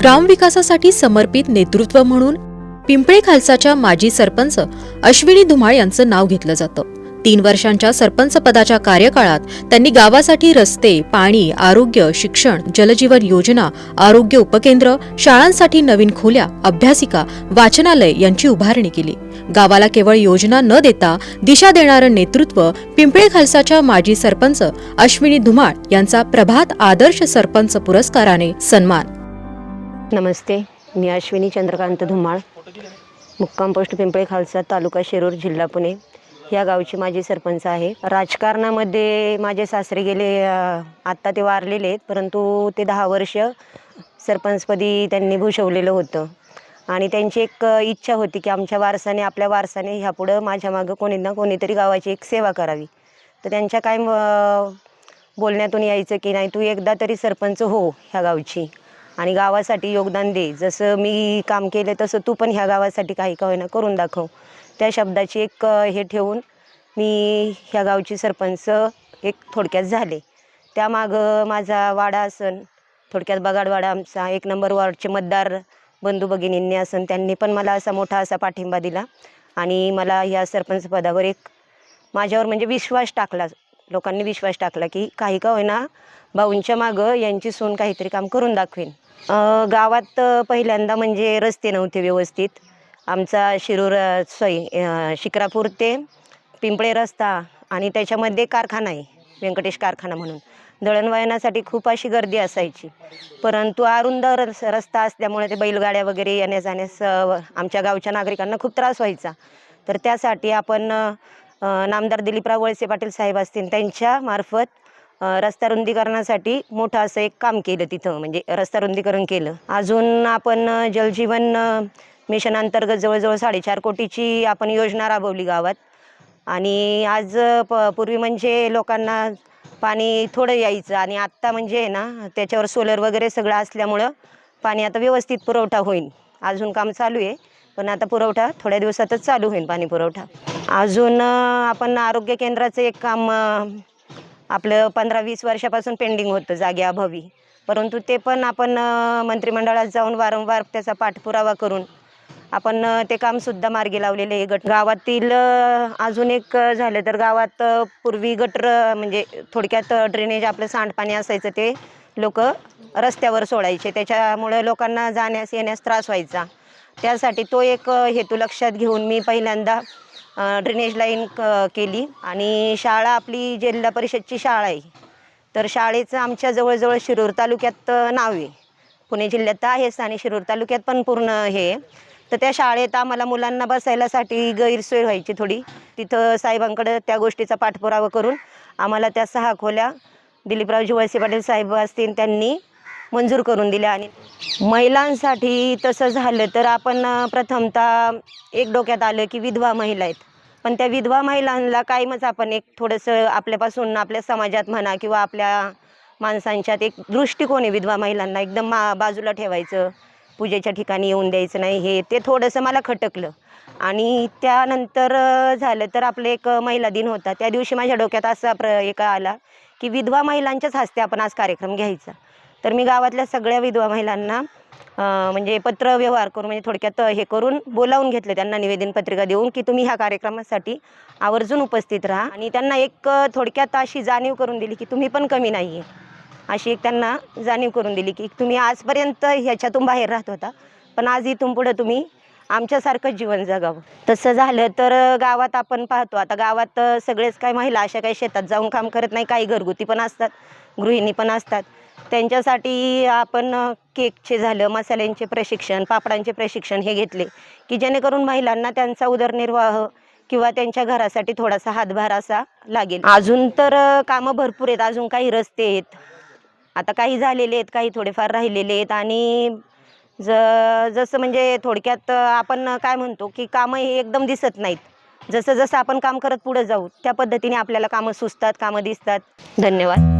ग्रामविकासासाठी समर्पित नेतृत्व म्हणून पिंपळे खालसाच्या माजी सरपंच अश्विनी धुमाळ यांचं नाव घेतलं जातं. तीन वर्षांच्या सरपंच पदाच्या कार्यकाळात त्यांनी गावासाठी रस्ते पाणी आरोग्य शिक्षण जलजीवन योजना आरोग्य उपकेंद्र शाळांसाठी नवीन खोल्या अभ्यासिका वाचनालय यांची उभारणी केली. गावाला केवळ योजना न देता दिशा देणारं नेतृत्व पिंपळे खालसाच्या माजी सरपंच अश्विनी धुमाळ यांचा प्रभात आदर्श सरपंच पुरस्काराने सन्मान नमस्ते. मी अश्विनी चंद्रकांत धुमाळ. मुक्काम पोस्ट पिंपळे खालसा तालुका शिरूर जिल्हा पुणे. या गावची माझी सरपंच आहे. राजकारणामध्ये माझे सासरे गेले आत्ता ते वारलेले आहेत परंतु ते दहा वर्ष सरपंचपदी त्यांनी भूषवलेलं होतं. आणि त्यांची एक इच्छा होती की आमच्या वारसाने आपल्या वारसाने ह्यापुढं माझ्या मागं कोणी ना कोणीतरी गावाची एक सेवा करावी. तर त्यांच्या काय बोलण्यातून यायचं की नाही तू एकदा तरी सरपंच हो ह्या गावची. आणि गावासाठी योगदान दे. जसं मी काम केलं तसं तू पण ह्या गावासाठी काही का होईना करून दाखव. त्या शब्दाची एक हे ठेवून मी ह्या गावची सरपंच एक थोडक्यात झाले. त्यामागं माझा वाडा असन थोडक्यात बगाडवाडा आमचा एक नंबर वॉर्डचे मतदार बंधू भगिनींनी असन त्यांनी पण मला असा मोठा असा पाठिंबा दिला. आणि मला ह्या सरपंच पदावर एक माझ्यावर म्हणजे विश्वास टाकला. लोकांनी विश्वास टाकला की काही का होईना भाऊंच्या मागं यांची सून काहीतरी काम करून दाखवेन. गावात पहिल्यांदा म्हणजे रस्ते नव्हते व्यवस्थित. आमचा शिरूर सॉरी शिक्रापूर ते पिंपळे रस्ता आणि त्याच्यामध्ये कारखाना आहे व्यंकटेश कारखाना म्हणून. दळणवळणासाठी खूप अशी गर्दी असायची. परंतु अरुंद रस रस्ता असल्यामुळे ते बैलगाड्या वगैरे येण्या जाण्यास आमच्या गावच्या नागरिकांना खूप त्रास व्हायचा. तर त्यासाठी आपण नामदार दिलीपराव वळसे पाटील साहेब असतील त्यांच्या मार्फत रस्ता रुंदीकरणासाठी मोठं असं एक काम केलं तिथं म्हणजे रस्ता रुंदीकरण केलं. अजून आपण जलजीवन मिशन अंतर्गत जवळजवळ साडेचार कोटीची आपण योजना राबवली गावात. आणि आज प पूर्वी म्हणजे लोकांना पाणी थोडं यायचं आणि आत्ता म्हणजे आहे ना त्याच्यावर सोलर वगैरे सगळं असल्यामुळं पाणी आता व्यवस्थित पुरवठा होईल. अजून काम चालू आहे पण आता पुरवठा थोड्या दिवसातच चालू होईल पाणी पुरवठा. अजून आपण आरोग्य केंद्राचं एक काम आपलं पंधरा वीस वर्षापासून पेंडिंग होतं जागेअभावी परंतु ते पण आपण मंत्रिमंडळात जाऊन वारंवार त्याचा पाठपुरावा करून आपण ते कामसुद्धा मार्गी लावलेले आहे. गट गावातील अजून एक झालं तर गावात पूर्वी गटर म्हणजे थोडक्यात ड्रेनेज आपलं सांडपाणी असायचं ते लोक रस्त्यावर सोडायचे. त्याच्यामुळे लोकांना जाण्यास येण्यास त्रास व्हायचा. त्यासाठी तो एक हेतू लक्षात घेऊन मी पहिल्यांदा ड्रेनेज लाईन क केली. आणि शाळा आपली जिल्हा परिषदची शाळा आहे. तर शाळेचं आमच्या जवळजवळ शिरूर तालुक्यात नाव आहे. पुणे जिल्ह्यात तर आहेच आणि शिरूर तालुक्यात पण पूर्ण हे तर त्या शाळेत आम्हाला मुलांना बसायलासाठी गैरसोय व्हायची थोडी. तिथं साहेबांकडं त्या गोष्टीचा पाठपुरावा करून आम्हाला त्या सहा खोल्या दिलीपरावजी वळसे पाटील साहेब असतील त्यांनी मंजूर करून दिल्या. आणि महिलांसाठी तसं झालं तर आपण प्रथमतः एक डोक्यात आलं की विधवा महिला आहेत. पण त्या विधवा महिलांना कायमच आपण एक थोडंसं आपल्यापासून आपल्या समाजात म्हणा किंवा आपल्या माणसांच्यात एक दृष्टिकोन आहे विधवा महिलांना. एकदम मा बाजूला ठेवायचं पूजेच्या ठिकाणी येऊन द्यायचं नाही हे ते थोडंसं मला खटकलं. आणि त्यानंतर झालं तर आपलं एक महिला दिन होता. त्या दिवशी माझ्या डोक्यात असा प्र एक आला की विधवा महिलांच्याच हस्ते आपण आज कार्यक्रम घ्यायचा. तर मी गावातल्या सगळ्या विधवा महिलांना म्हणजे पत्र व्यवहार करून म्हणजे थोडक्यात हे करून बोलावून घेतले त्यांना निवेदन पत्रिका देऊन की तुम्ही ह्या कार्यक्रमासाठी आवर्जून उपस्थित राहा. आणि त्यांना एक थोडक्यात अशी जाणीव करून दिली की तुम्ही पण कमी नाही आहे अशी एक त्यांना जाणीव करून दिली की तुम्ही आजपर्यंत ह्याच्यातून बाहेर राहत होता. पण आज इथून पुढं तुम्ही आमच्यासारखं जीवन जगावं. तसं झालं तर गावात आपण पाहतो. आता गावात सगळेच काय महिला अशा काही शेतात जाऊन काम करत नाही. काही घरगुती पण असतात गृहिणी पण असतात. त्यांच्यासाठी आपण केकचे झालं मसाल्यांचे प्रशिक्षण पापडांचे प्रशिक्षण हे घेतले की जेणेकरून महिलांना त्यांचा उदरनिर्वाह किंवा त्यांच्या घरासाठी थोडासा हातभार असा लागेल. अजून तर कामं भरपूर आहेत. अजून काही रस्ते आहेत. आता काही झालेले आहेत काही थोडेफार राहिलेले आहेत आणि ज जसं म्हणजे थोडक्यात आपण काय म्हणतो की कामं हे एकदम दिसत नाहीत. जसं जसं आपण काम करत पुढं जाऊ त्या पद्धतीने आपल्याला कामं सुचतात कामं दिसतात. धन्यवाद.